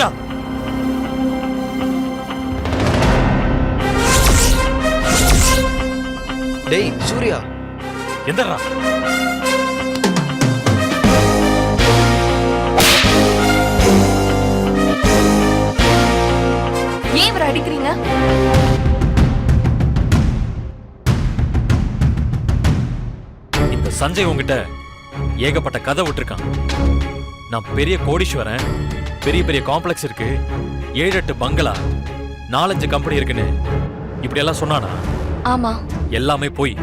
நிறுத்துடா டேய் சூர்யா. எந்தடா ஏன் இவர் அடிக்கிறீங்க? இந்த சஞ்சய் உங்ககிட்ட ஏகப்பட்ட கதை விட்டுருக்கான். நான் பெரிய கோடீஸ்வரன். பெரிய பெரிய காம்ப்ளெக்ஸ் இருக்கு. ஏழு எட்டு பங்களா நாலஞ்சு கம்பெனி இருக்குன்னு. இப்படி எல்லாம் சொன்னானா? ஆமா. எல்லாமே போய்.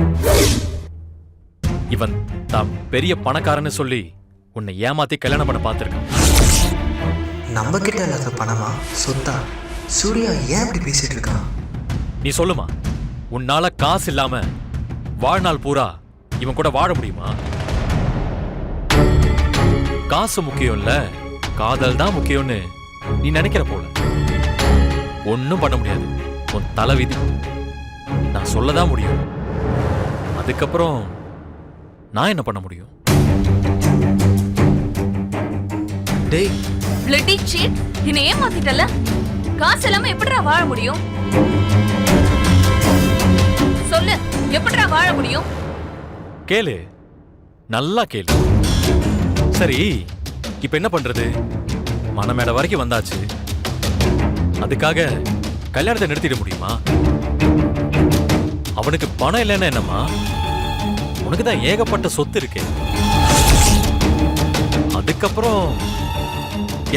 இவன் தான் பெரிய பணக்காரன்னு சொல்லி உன்னை ஏமாத்தி கல்யாணம் பண்ண பார்த்திருக்கான். நம்ம கிட்ட இல்லாத பணமா? சொத்தா? சூர்யா ஏன் இப்படி பேசிட்டு இருக்கான்? நீ சொல்லுமா? உன்னால காசு இல்லாம வாழ்நாள் பூரா இவன் கூட வாழ முடியுமா? காசு முக்கியம் இல்ல. காதல் தான் முக்கியம்னு நீ நினைக்கிற போல. ஒன்னும் பண்ண முடியாது. உன் தலைவிதி நான் சொல்லதான் முடியும். அதுக்கப்புறம் நான் என்ன பண்ண முடியும்? டேய். பிளட்டி சீட் என்னை ஏமாத்திட்டல காசு இல்லாம எப்படிடா வாழ முடியும்? சொல்லு எப்படிடா வாழ முடியும்? கேளு. நல்லா கேளு. சரி. இப்ப என்ன பண்றது? மனமேட வரைக்கும் வந்தாச்சு. அதுக்காக கல்யாணத்தை நிறுத்திட முடியுமா? அவனுக்கு பணம் இல்லைன்னா என்னம்மா? உனக்கு தான் ஏகப்பட்ட சொத்து இருக்கு. அதுக்கப்புறம்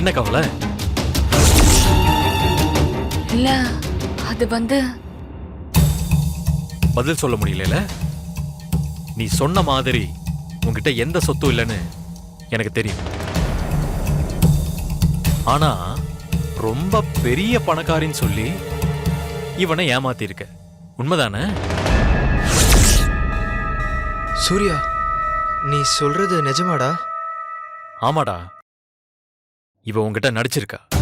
என்ன கவலை? இல்ல அது வந்து பதில் சொல்ல முடியல நீ சொன்ன மாதிரி உன்கிட்ட எந்த சொத்தும் இல்லைன்னு எனக்கு தெரியும். ஆனா ரொம்ப பெரிய பணக்காரின்னு சொல்லி இவனை ஏமாத்திருக்க. உண்மைதானே? சூர்யா நீ சொல்றது நிஜமாடா? ஆமாடா. இவ உன்கிட்ட நடிச்சிருக்கா.